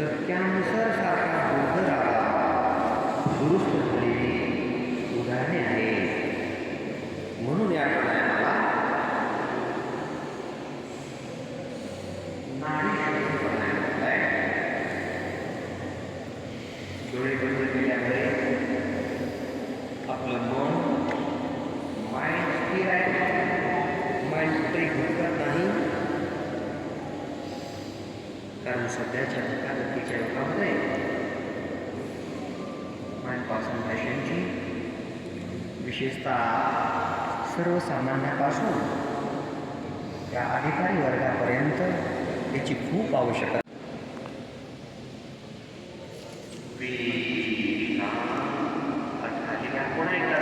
तर कॅन्सर सारखा दुर्धराला दुरुस्त झालेली उदाहरणे आहेत म्हणून या प्राणायामाला नाडी डोळे बंद केल्यामुळे आपलं मन माइंड स्थिर आहे माइंड कुठेही भटकत नाही कारण सध्याच्या माइंड कॉन्सन्ट्रेशनची विशेषतः सर्वसामान्यापासून त्या अधिकारी वर्गापर्यंत याची खूप आवश्यकता पुन्हा एकदा